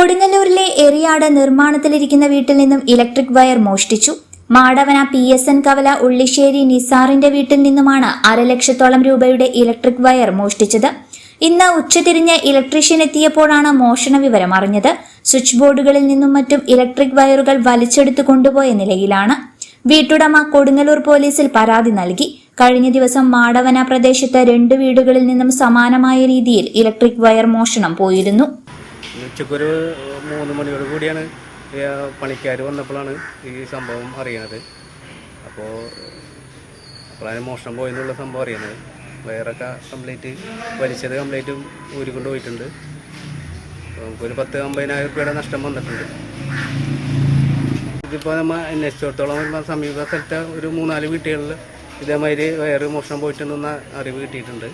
പാണ്ടിയാട് നിർമ്മാണത്തിലിരിക്കുന്ന വീട്ടിൽ നിന്നും electric wire മോഷ്ടിച്ചു. മാടവന പി എസ് എൻ കവല ഉള്ളിശ്ശേരി നിസാറിന്റെ വീട്ടിൽ നിന്നുമാണ് അരലക്ഷത്തോളം രൂപയുടെ ഇലക്ട്രിക് വയർ മോഷ്ടിച്ചത്. ഇന്ന് ഉച്ചതിരിഞ്ഞ് ഇലക്ട്രീഷ്യൻ എത്തിയപ്പോഴാണ് മോഷണ വിവരം അറിഞ്ഞത്. സ്വിച്ച് ബോർഡുകളിൽ നിന്നും മറ്റും ഇലക്ട്രിക് വയറുകൾ വലിച്ചെടുത്തു കൊണ്ടുപോയ നിലയിലാണ്. വീട്ടുടമ കൊടുങ്ങല്ലൂർ പോലീസിൽ പരാതി നൽകി. കഴിഞ്ഞ ദിവസം മാടവന പ്രദേശത്ത് രണ്ട് വീടുകളിൽ നിന്നും സമാനമായ രീതിയിൽ ഇലക്ട്രിക് വയർ മോഷണം പോയിരുന്നു. ഉച്ചക്കൊരു മൂന്ന് മണിയോട് കൂടിയാണ് പണിക്കാർ വന്നപ്പോഴാണ് ഈ സംഭവം അറിയണത്. അപ്പോൾ അപ്പോഴാണ് മോഷണം പോയെന്നുള്ള സംഭവം അറിയണത്. വയറൊക്കെ കംപ്ലീറ്റ് വലിച്ചത് കംപ്ലീറ്റ് ഊരിക്കൊണ്ട് പോയിട്ടുണ്ട്. നമുക്കൊരു പത്ത് അമ്പതിനായിരം രൂപയുടെ നഷ്ടം വന്നിട്ടുണ്ട്. ഇതിപ്പോൾ നമ്മൾ അന്വേഷിച്ചിടത്തോളം സമീപ സ്ഥലത്തെ ഒരു മൂന്നാൽ വീട്ടുകളിൽ ഇതേമാതിരി വയറ് മോഷണം പോയിട്ടുണ്ടെന്ന അറിവ് കിട്ടിയിട്ടുണ്ട്.